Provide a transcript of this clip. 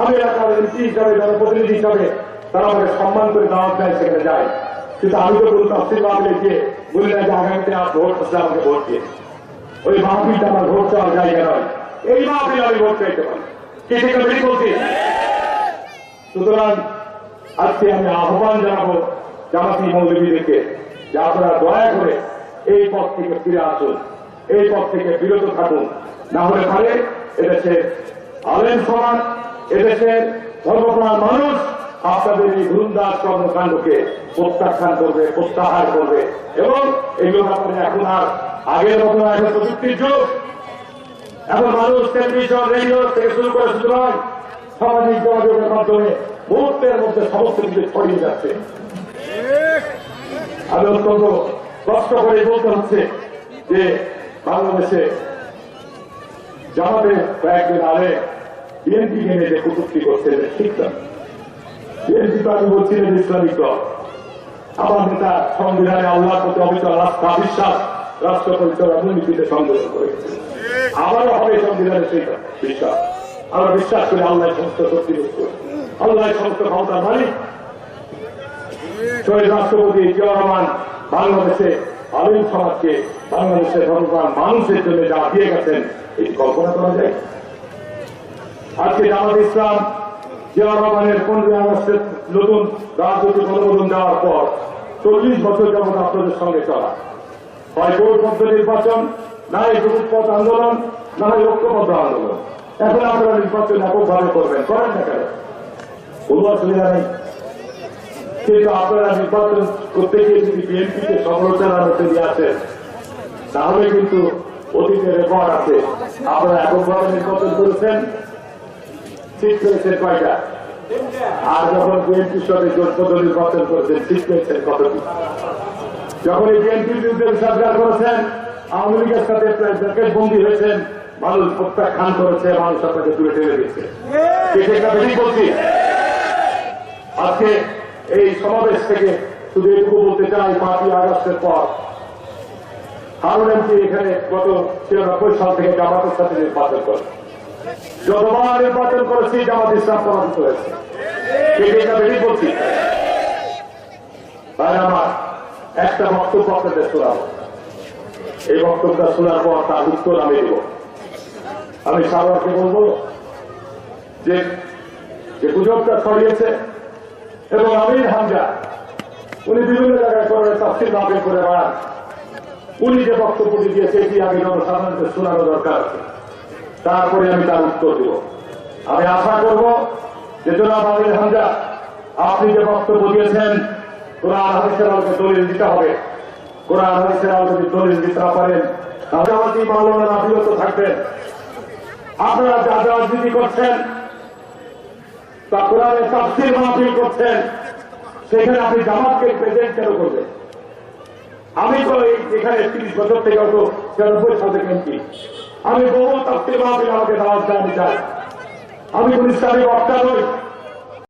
আমি এলাকার এমপি হিসাবে জনপ্রতিনিধি হিসাবে, তারা আমাকে সম্মান করে দাওয়াত দেয়, সেখানে যায়। কিন্তু আমি তো তফসিল মাহফিলে গিয়ে বলি না যে আগামীতে আর ভোট আসলে আমাকে ভোট দিয়ে। ওই মাহফিলটা আমার ভোট চাওয়ার জায়গা নয়। এই মাহফিল আমি ভোট চাইতে পারি। কে ঠিক বলছি? সুতরাং আজকে আমি আহ্বান জানাব জামাতি মৌলবীদেরকে যে আপনারা দয়া করে এই পথ থেকে ফিরে আসুন, এই পথ থেকে বিরত থাকুন। না হলে পারে এদেশের আলেম সমাজ এদেশের ধর্মপ্রাণ মানুষ আপনাদের এই ধুমদাস কর্মকাণ্ডকে প্রত্যাখ্যান করবে, প্রত্যাহার করবে। এবং এগুলো এখন আর আগের মতো এখন প্রযুক্তির যুগ। এখন মানুষ টেলিভিশন রেডিও থেকে শুরু করে সামাজিক যোগাযোগের মাধ্যমে মুহূর্তের মধ্যে সমস্ত কিছু ছড়িয়ে যাচ্ছে। আমি অত্যন্ত কষ্ট করে বলতে হচ্ছে যে বাংলাদেশে জামাতে কয়েকদিন আগে বিএনপি নিয়ে যে কটুক্তি করছে এটা ঠিক না বিএনপি তো আমি বলছি না যে ইসলামিক দল। আমার নেতা সংবিধানে আল্লাহর প্রতি অবিচল আস্থা, বিশ্বাস, রাষ্ট্র পরিচালনা দুর্নীতিতে সংযোজন করেছে। আবারও হবে সংবিধানের সেই বিশ্বাস। আমরা বিশ্বাস করি আল্লাহ সমস্ত শক্তি আল্লাহ সমস্ত ক্ষমতার মালিক। শহীদ রাষ্ট্রপতি জিয়া রহমান বাংলাদেশে আলিম সমাজকে বাংলাদেশের ধর্মপ্রাণ মানুষের জন্য যা দিয়ে গেছেন এটি কল্পনা করা যায়? আজকে জামাত ইসলাম জিয়া রহমানের পনেরোই আগস্টের নতুন রাজনৈতিক অনুমোদন দেওয়ার পর চল্লিশ বছর যেমন আপনাদের সঙ্গে চলা। হয় গৌরপদ্ধ নির্বাচন না এই পথ আন্দোলন না হয় ঐক্যবদ্ধ আন্দোলন। এখন আপনারা নির্বাচন এককভাবে করবেন, করেন না কেন? কোনো অসুবিধা নেই। কিন্তু আপনারা নির্বাচন করতে গিয়ে যদি বিএনপিকে সমালোচনার মধ্যে নিয়ে আসেন, তাহলে কিন্তু অতীতে রেকর্ড আছে। আপনারা এককভাবে নির্বাচন করেছেন ঠিক পেয়েছেন কয়টা? আর যখন বিএনপির সাথে জোটবদ্ধ নির্বাচন করেছেন ঠিক পেয়েছেন কতটি? যখন এই বিএনপির বিরুদ্ধে সরকার করেছেন আওয়ামী লীগের সাথে বন্দী হয়েছেন মানুষ প্রত্যাখ্যান করেছে মানুষ আপনাকে দূরে টেনে দিচ্ছে বলছি? আজকে এই সমাবেশ থেকে শুধু এটুকু বলতে চাই পাঁচই আগস্টের পর হারুন এমপি এখানে গত ছিয়ানব্বই সাল থেকে জামাতের সাথে নির্বাচন করে যতবার নির্বাচন করেছি জামাত ইসলাম প্রভাবিত হয়েছে। বলছি আমার, একটা বক্তব্য আপনাদের শোনাব। এই বক্তব্যটা শোনার পর তার উত্তর আমি দেব। আমি বলব যে গুজবটা ছড়িয়েছে এবং আমির হামজা, উনি বিভিন্ন জায়গায় করে তাফসিল মাহফিল করে বেড়ান উনি যে বক্তব্যটি দিয়েছে, এটি আগে জনসাধারণকে শোনানো দরকার আছে। তারপরে আমি তার উত্তর দেব। আমি আশা করব যে জনাব আমির হামজা, আপনি যে বক্তব্য দিয়েছেন, কোরআন হাদিসের আলোকে দলিল দিতে হবে। কোরআন হাদিসের আলোকে যদি দলিল দিতে না পারেন, তাহলে আমাকে মাওলানা বিরত থাকবেন। আপনারা যা রাজনীতি করছেন, তা কোরআনে তাফসির মাহফিল করছেন, সেখানে আপনি জামাতকে প্রেজেন্ট কেন করবেন? আমি তো এখানে তিরিশ বছর থেকে হয়তো ছিয়ানব্বই সাল থেকে আমি বহু তাফসির মাহফিল আমাকে দাওয়াত দেয় আমি চাই আমি কোন ইসলামী বক্তা নই